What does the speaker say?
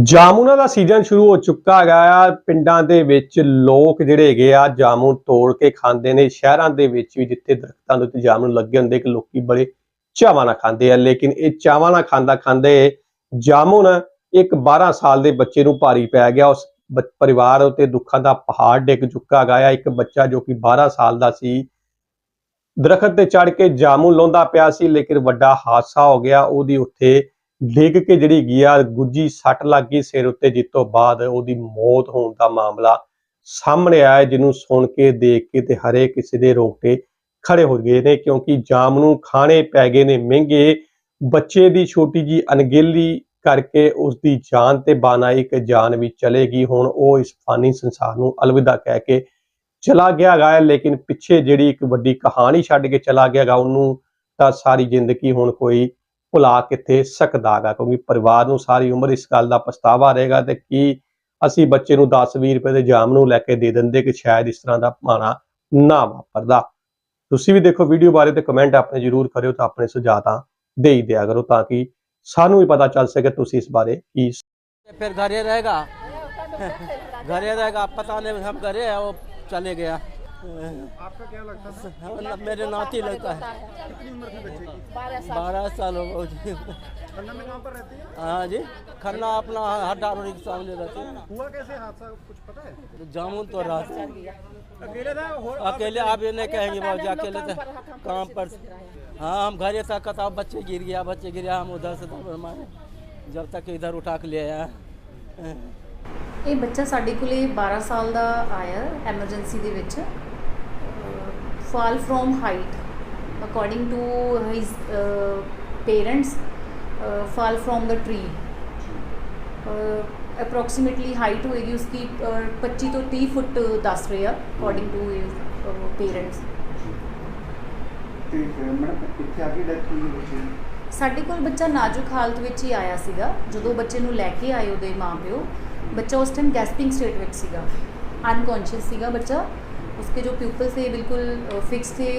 ਜਾਮੁਨਾਂ ਦਾ season ਸ਼ੁਰੂ ਹੋ ਚੁੱਕਾ ਹੈਗਾ ਆ। ਪਿੰਡਾਂ ਦੇ ਵਿੱਚ ਲੋਕ ਜਿਹੜੇ ਹੈਗੇ ਆ ਜਾਮੁਨ ਤੋੜ ਕੇ ਖਾਂਦੇ ਨੇ। ਸ਼ਹਿਰਾਂ ਦੇ ਵਿੱਚ ਵੀ ਜਿੱਥੇ ਦਰਖਤਾਂ ਦੇ ਉੱਤੇ ਜਾਮੁਨ ਲੱਗੇ ਹੁੰਦੇ ਕਿ ਲੋਕੀ ਬੜੇ ਚਾਵਾਂ ਨਾਲ ਖਾਂਦੇ ਆ। ਲੇਕਿਨ ਇਹ ਚਾਵਾਂ ਨਾਲ ਖਾਂਦਾ ਖਾਂਦੇ ਜਾਮੁਨ ਇੱਕ 12 ਸਾਲ ਦੇ ਬੱਚੇ ਨੂੰ ਭਾਰੀ ਪੈ ਗਿਆ। ਉਸ ਬ- ਪਰਿਵਾਰ ਉਤੇ ਦੁੱਖਾਂ ਦਾ ਪਹਾੜ ਡਿੱਗ ਚੁੱਕਾ ਹੈਗਾ ਆ। ਇੱਕ ਬੱਚਾ ਜੋ ਕਿ 12 ਸਾਲ ਦਾ ਸੀ, ਦਰਖਤ ਤੇ ਚੜ ਕੇ ਜਾਮੁਨ ਲਾਉਂਦਾ ਪਿਆ ਸੀ, ਲੇਕਿਨ ਵੱਡਾ ਹਾਦਸਾ ਹੋ ਗਿਆ। ਉਹਦੀ ਉੱਥੇ ਡਿੱਗ ਕੇ ਜਿਹੜੀ ਗਿਆ, ਗੁੱਜੀ ਸੱਟ ਲੱਗ ਗਈ ਸਿਰ ਉੱਤੇ, ਜਿਸ ਤੋਂ ਬਾਅਦ ਉਹਦੀ ਮੌਤ ਹੋਣ ਦਾ ਮਾਮਲਾ ਸਾਹਮਣੇ ਆਇਆ, ਜਿਹਨੂੰ ਸੁਣ ਕੇ, ਦੇਖ ਕੇ ਤੇ ਹਰੇ ਕਿਸੇ ਦੇ ਰੋਂਗਟੇ ਖੜੇ ਹੋ ਗਏ ਨੇ, ਕਿਉਂਕਿ ਜਾਮ ਨੂੰ ਖਾਣੇ ਪੈ ਗਏ ਨੇ ਮਹਿੰਗੇ। ਬੱਚੇ ਦੀ ਛੋਟੀ ਜੀ ਅਣਗਹਿਲੀ ਕਰਕੇ ਉਸ ਦੀ ਜਾਨ ਤੇ ਬਾਨਾਈ ਇੱਕ ਜਾਨ ਵੀ ਚਲੇਗੀ ਹੁਣ ਉਹ ਇਸ ਫਾਨੀ ਸੰਸਾਰ ਨੂੰ ਅਲਵਿਦਾ ਕਹਿ ਕੇ ਚਲਾ ਗਿਆ ਗਾ ਲੇਕਿਨ ਪਿੱਛੇ ਜਿਹੜੀ ਇੱਕ ਵੱਡੀ ਕਹਾਣੀ ਛੱਡ ਕੇ ਚਲਾ ਗਿਆ ਗਾ ਉਹਨੂੰ ਤਾਂ ਸਾਰੀ ਜ਼ਿੰਦਗੀ ਹੁਣ ਕੋਈ ਭੁਲਾ ਕਿੱਥੇ ਸਕਦਾਗਾ, ਕਿਉਂਕਿ ਪਰਿਵਾਰ ਨੂੰ ਸਾਰੀ ਉਮਰ ਇਸ ਗੱਲ ਦਾ ਪਛਤਾਵਾ ਰਹੇਗਾ ਤੇ ਕੀ ਅਸੀਂ ਬੱਚੇ ਨੂੰ 10-20 ਰੁਪਏ ਦੇ ਜਾਮ ਨੂੰ ਲੈ ਕੇ ਦੇ ਦਿੰਦੇ ਕਿ ਸ਼ਾਇਦ ਇਸ ਤਰ੍ਹਾਂ ਦਾ ਮਾਣਾ ਨਾ ਵਾਪਰਦਾ। ਤੁਸੀਂ ਵੀ ਦੇਖੋ ਵੀਡੀਓ ਬਾਰੇ ਤੇ ਕਮੈਂਟ ਆਪਣੇ ਜ਼ਰੂਰ ਕਰਿਓ ਤਾਂ ਆਪਣੇ ਸੁਝਾਅ ਤਾਂ ਦੇ ਹੀ ਦਿਆ ਕਰੋ ਤਾਂ ਕਿ ਸਾਨੂੰ ਵੀ ਪਤਾ ਚੱਲ ਸਕੇ ਤੁਸੀਂ ਇਸ ਬਾਰੇ ਕੀ ਫਿਰ ਘਰੇ ਰਹੇਗਾ। ਘਰੇ ਰਹੇਗਾ, ਪਤਾ ਨਹੀਂ ਹਮ ਘਰੇ ਉਹ ਚਲੇ ਗਿਆ। आपका क्या लगता था हाँ, मेरे नाती लगता है कितनी उम्र थी बच्चे की बारह साल हो गए ठंडा में कहाँ पर रहती है हाँ जी खन्ना अपना हड्डा रोड के सामने रहती है हुआ कैसे हादसा कुछ पता है तो जामुन तो रात अकेले था और अकेले आप ये नहीं कहेंगे बाबू अकेले थे काम पर हाँ हम घरे था कहता बच्चे गिर गया बच्चे गिर गया हम उधर से दौड़ मारे जब तक इधर उठा के ले आया ਇਹ ਬੱਚਾ ਸਾਡੇ ਕੋਲੇ 12 ਸਾਲ ਦਾ ਆਇਆ ਐਮਰਜੈਂਸੀ ਦੇ ਵਿੱਚ fall from height according to his parents fall from the tree approximately height ਹੋਏਗੀ ਉਸकी ਅਹ, 25 ਤੋਂ 30 ਫੁੱਟ ਦੱਸ ਰਹੇ ਆ ਅਕੋਰਡਿੰਗ ਟੂ ਹਿਸ ਪੇਰੈਂਟਸ ਤੇ ਫਿਰ ਮੈਡਮ ਕਿੱਥੇ ਆ ਕੇ ਡੈਥ ਹੋਈ ਬੱਚੇ ਸਾਡੇ ਕੋਲ ਬੱਚਾ ਨਾਜ਼ੁਕ ਹਾਲਤ ਵਿੱਚ ਹੀ ਆਇਆ ਸੀਗਾ ਜਦੋਂ ਬੱਚੇ ਨੂੰ ਲੈ ਕੇ ਆਏ ਉਹਦੇ ਮਾਪਿਓ ਬੱਚਾ ਉਸ ਟਾਈਮ ਗੈਸਪਿੰਗ ਸਟੇਟ ਵਿੱਚ ਸੀਗਾ ਅਨਕੌਂਸ਼ੀਅਸ ਸੀਗਾ ਬੱਚਾ उसके जो प्यूपल्स थे बिल्कुल फिक्स थे